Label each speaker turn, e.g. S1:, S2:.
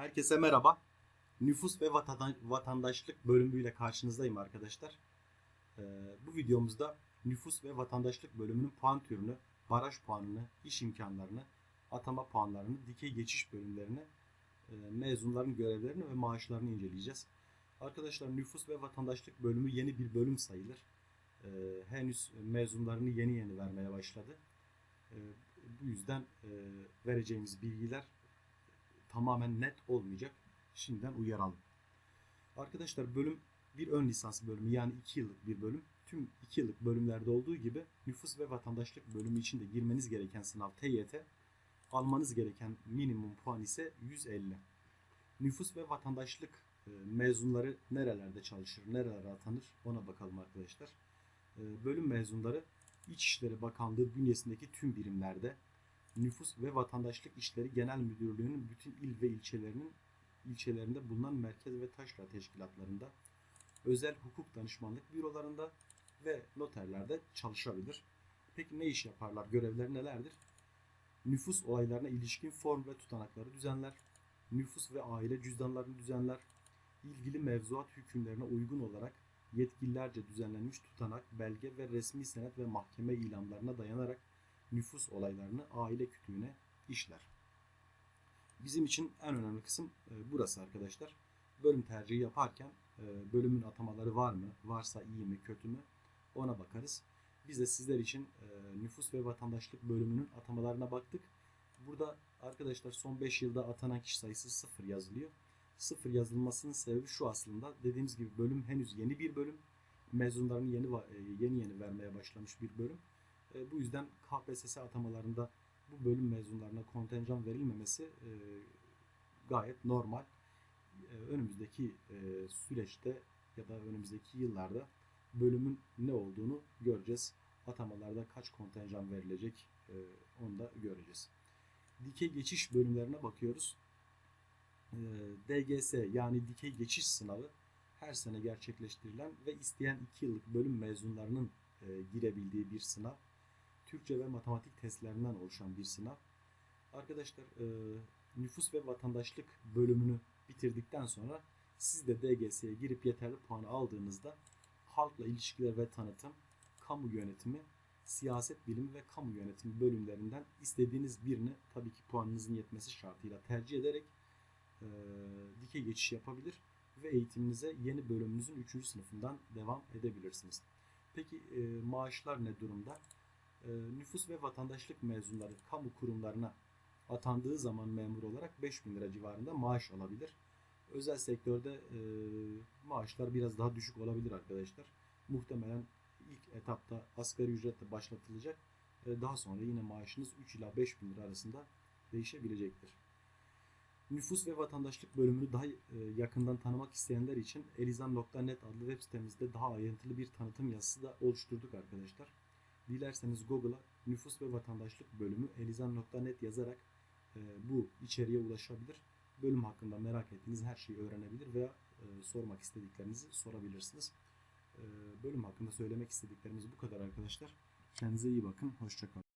S1: Herkese merhaba. Nüfus ve vatanda- vatandaşlık bölümüyle karşınızdayım arkadaşlar. Ee, bu videomuzda nüfus ve vatandaşlık bölümünün puan türünü, baraj puanını, iş imkanlarını, atama puanlarını, dikey geçiş bölümlerini, e, mezunların görevlerini ve maaşlarını inceleyeceğiz. Arkadaşlar nüfus ve vatandaşlık bölümü yeni bir bölüm sayılır. Ee, henüz mezunlarını yeni yeni vermeye başladı. Ee, bu yüzden e, vereceğimiz bilgiler tamamen net olmayacak. Şimdiden uyaralım. Arkadaşlar bölüm bir ön lisans bölümü yani 2 yıllık bir bölüm. Tüm 2 yıllık bölümlerde olduğu gibi nüfus ve vatandaşlık bölümü için de girmeniz gereken sınav TYT, almanız gereken minimum puan ise 150. Nüfus ve vatandaşlık e, mezunları nerelerde çalışır, nerelere atanır ona bakalım arkadaşlar. E, Bölüm mezunları İçişleri Bakanlığı bünyesindeki tüm birimlerde Nüfus ve Vatandaşlık İşleri Genel Müdürlüğü'nün bütün il ve ilçelerinin ilçelerinde bulunan merkez ve taşra teşkilatlarında, özel hukuk danışmanlık bürolarında ve noterlerde çalışabilir. Peki ne iş yaparlar? Görevleri nelerdir? Nüfus olaylarına ilişkin form ve tutanakları düzenler. Nüfus ve aile cüzdanlarını düzenler. İlgili mevzuat hükümlerine uygun olarak yetkililerce düzenlenmiş tutanak, belge ve resmi senet ve mahkeme ilanlarına dayanarak nüfus olaylarını aile kütüğüne işler. Bizim için en önemli kısım e, burası arkadaşlar. Bölüm tercihi yaparken e, bölümün atamaları var mı? Varsa iyi mi, kötü mü? Ona bakarız. Biz de sizler için e, nüfus ve vatandaşlık bölümünün atamalarına baktık. Burada arkadaşlar son 5 yılda atanan kişi sayısı sıfır yazılıyor. Sıfır yazılmasının sebebi şu aslında. Dediğimiz gibi bölüm henüz yeni bir bölüm. Mezunlarını yeni yeni yeni vermeye başlamış bir bölüm. E, bu yüzden KPSS atamalarında bu bölüm mezunlarına kontenjan verilmemesi e, gayet normal. E, önümüzdeki e, süreçte ya da önümüzdeki yıllarda bölümün ne olduğunu göreceğiz. Atamalarda kaç kontenjan verilecek e, onu da göreceğiz. Dikey geçiş bölümlerine bakıyoruz. E, DGS yani dikey geçiş sınavı her sene gerçekleştirilen ve isteyen 2 yıllık bölüm mezunlarının e, girebildiği bir sınav. Türkçe ve matematik testlerinden oluşan bir sınav. Arkadaşlar e, nüfus ve vatandaşlık bölümünü bitirdikten sonra siz de DGS'ye girip yeterli puanı aldığınızda halkla ilişkiler ve tanıtım, kamu yönetimi, siyaset bilimi ve kamu yönetimi bölümlerinden istediğiniz birini tabii ki puanınızın yetmesi şartıyla tercih ederek e, dikey geçiş yapabilir ve eğitiminize yeni bölümünüzün 3. sınıfından devam edebilirsiniz. Peki e, maaşlar ne durumda? E, nüfus ve vatandaşlık mezunları kamu kurumlarına atandığı zaman memur olarak 5000 lira civarında maaş alabilir. Özel sektörde e, maaşlar biraz daha düşük olabilir arkadaşlar. Muhtemelen ilk etapta asgari ücretle başlatılacak. E, daha sonra yine maaşınız 3 ila 5000 lira arasında değişebilecektir. Nüfus ve vatandaşlık bölümünü daha e, yakından tanımak isteyenler için elizan.net adlı web sitemizde daha ayrıntılı bir tanıtım yazısı da oluşturduk arkadaşlar. Dilerseniz Google'a nüfus ve vatandaşlık bölümü elizan.net yazarak e, bu içeriğe ulaşabilir. Bölüm hakkında merak ettiğiniz her şeyi öğrenebilir veya e, sormak istediklerinizi sorabilirsiniz. E, bölüm hakkında söylemek istediklerimiz bu kadar arkadaşlar. Kendinize iyi bakın. Hoşçakalın.